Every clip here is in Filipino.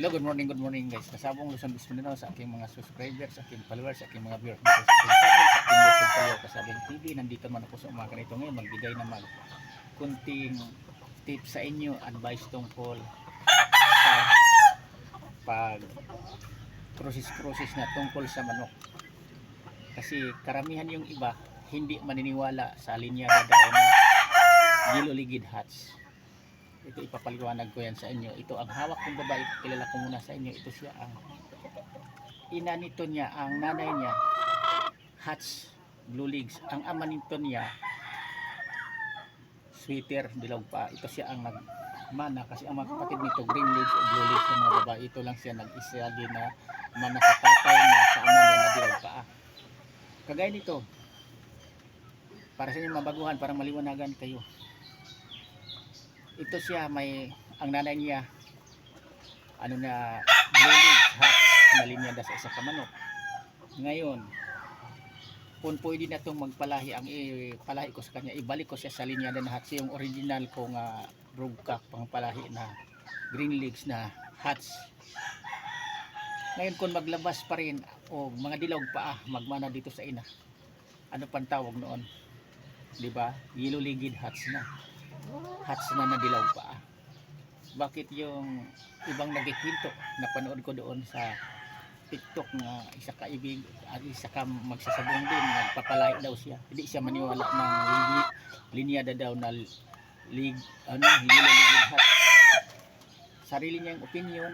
Hello, good morning, good morning guys. Kasabong Luzon Bis Mindanao sa aking mga subscribers, sa aking followers, sa aking mga viewers sa aking channel, sa aking YouTube kayo, Kasabong TV. Nandito man ako sa umaga nito ngayon, magbigay na mag kunting tips sa inyo, advice tungkol sa pag process-process na tungkol sa manok. Kasi karamihan yung iba, hindi maniniwala sa linyada daw na yellow ligid hats ito ipapaliwanag ko yan sa inyo. Ito ang hawak ng babae. Kilala ko muna sa inyo. Ito siya ang ina nito niya ang nanay niya hats blue legs ang ama nito niya sweater dilaw pa. Ito siya ang nagmana kasi ang mga kapatid nito green legs o blue legs ng mga babae. Ito lang siya nag-isa din na mana sa tatay niya sa ama niya na dilaw pa. Kagaya nito para sa inyo mabaguhan para maliwanagan kayo ito siya may ang nanay niya ano na legs hat na linyada sa isa ka manok ngayon kung pwede na itong magpalahi ang ipalahi ko sa kanya ibalik ko siya sa linyada na hats yung original kong uh, broadcock pang palahi na green legs na hats. Ngayon kung maglabas pa rin o mga dilawg pa ah, magmana dito sa ina ano pang tawag noon? Di ba? Yellow legged hats na hats na nadilaw pa. Bakit yung ibang nagkikwento napanood ko doon sa TikTok na isa ka ibig at isa ka magsasabong din nagpapalay daw siya. Hindi siya maniwala ng li, linyada daw na lig ano hilo ligid hat. Sarili niyang opinion.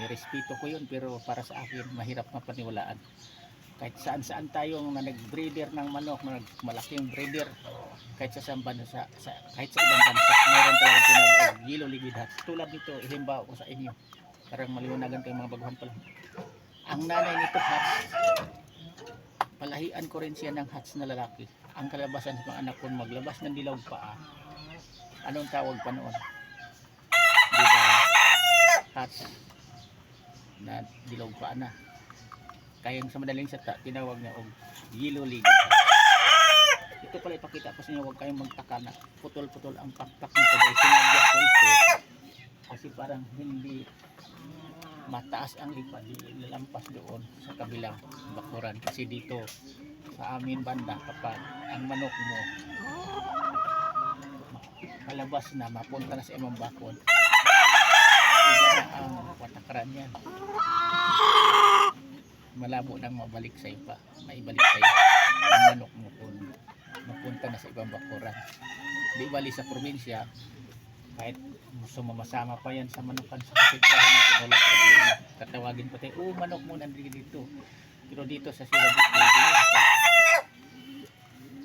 Nirespeto ko yun pero para sa akin mahirap mapaniwalaan kahit saan saan tayo na nag-breeder ng manok, na malaking breeder, kahit sa saan bansa, sa, kahit sa ibang bansa, mayroon talaga tinawag yellow ligid hats. Tulad nito, ihimbaw ko sa inyo. Parang maliwanagan kayo mga baguhan pa lang. Ang nanay nito hats, palahian ko rin siya ng hats na lalaki. Ang kalabasan sa mga anak ko maglabas ng dilaw paa. Anong tawag pa noon? Di ba? Hats na dilaw paa na kayang sa madaling salita tinawag niya og yellow legged ito pala ipakita ko sa inyo huwag kayong magtaka na putol-putol ang pakpak nito dahil sinadya ko ito. Kasi parang hindi mataas ang lipa di lalampas doon sa kabilang bakuran. Kasi dito sa amin banda kapag ang manok mo kalabas na mapunta na sa imong bakod. Iba na ang watakaran yan malabo nang mabalik sa iba maibalik sa'yo. Ang manok mo kung mapunta na sa ibang bakuran. Di bali sa probinsya kahit sumamasama pa yan sa manukan sa kapitbahay natin wala problema. Tatawagin pa tayo oh manok mo nandito dito. Pero dito sa sila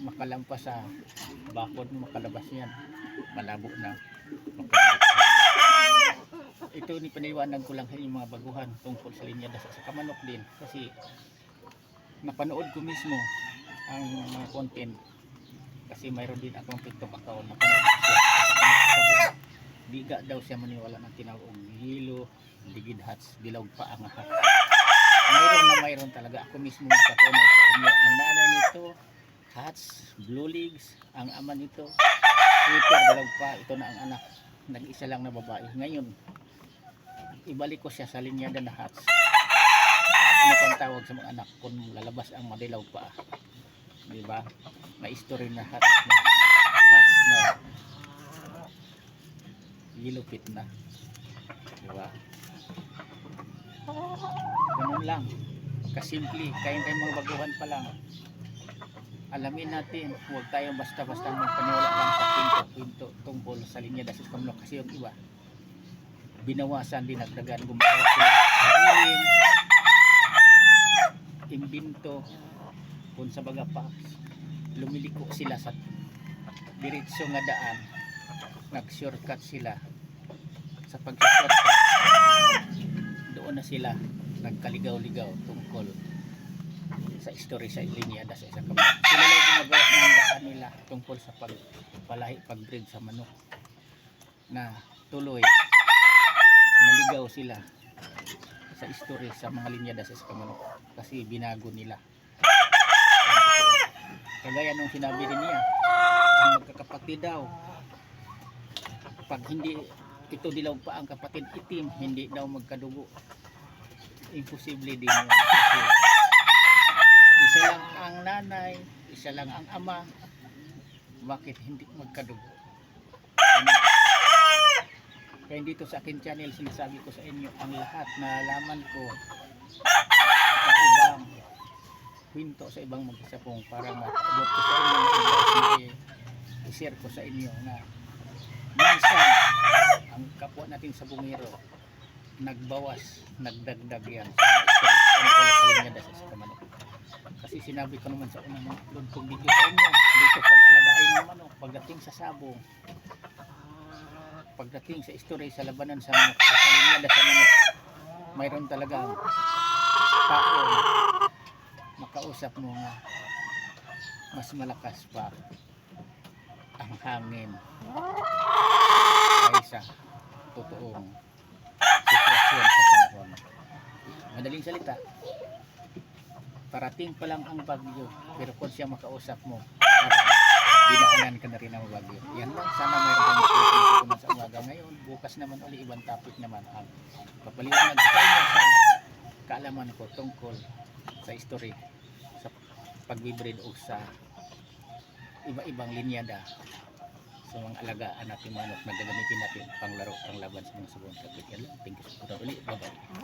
makalampas sa bakod makalabas yan. Malabo na. Makalabas ito ni paniwanag ko lang sa inyong mga baguhan tungkol sa linya dasa sa kamanok din kasi napanood ko mismo ang mga content kasi mayroon din akong TikTok account napanood ko diga daw siya maniwala ng tinawag hilo ligid hats dilaw pa ang hat. Mayroon na mayroon talaga. Ako mismo magpatunay sa inyo. Ang nanay nito hats blue legs ang ama nito sweater dilaw pa. Ito na ang anak. Nag-isa lang na babae. Ngayon ibalik ko siya sa linyada na hats ano pang tawag sa mga anak kung lalabas ang madilaw pa? Di ba? May story na hats na hats na yellow pit na. Di ba? Ganun lang. Kasimple kayong kayong mga baguhan pa lang. Alamin natin huwag tayong basta-basta magpaniwala lang sa pinto-pinto tungkol sa linyada sa kamlok kasi yung iba binawasan din nagdagan gumagawa sila harilin imbinto. Kung sa baga pa lumiliko sila sa diretso nga daan nag shortcut sila sa pag doon na sila nagkaligaw-ligaw tungkol sa story sa linya sa isang kamay sila ng daan nila tungkol sa pagpalahi pagbreed sa manok na tuloy naligaw sila sa story sa mga linyada sa Escamanok kasi binago nila kagaya nung sinabi rin niya ang magkakapatid daw pag hindi ito dilaw pa ang kapatid itim, hindi daw magkadugo. Imposible din yun. Isa lang ang nanay, isa lang ang ama. Bakit hindi magkadugo? Kaya dito sa akin channel, sinasabi ko sa inyo ang lahat na nalaman ko sa ibang kwento sa ibang magsapong para ma-abot ko sa inyo i-share ko sa inyo na minsan ang kapwa natin sa bungiro nagbawas, nagdagdag yan. Kasi sinabi ko naman sa unang upload kong video sa inyo, dito pag alagain ng manok, pagdating sa sabong, pagdating sa story sa labanan sa manok, sa linyada sa manok, mayroon talagang tao makausap mo nga mas malakas pa ang hangin kaysa totoong sitwasyon sa panahon. Madaling salita, parating pa lang ang bagyo, pero kung siya makausap mo, para dinaanan ka na rin ang bagyo. Yan lang, sana mayroon kang matutunan sa umaga ngayon. Bukas naman uli, ibang topic naman ang papaliwanag sa inyo sa kaalaman ko tungkol sa history sa pagbibreed o sa iba-ibang linyada sa mga alagaan natin manok na gagamitin natin panglaro, panglaban sa mga sabon kapit. Yan lang. Thank you sa pagkauli. Bye-bye.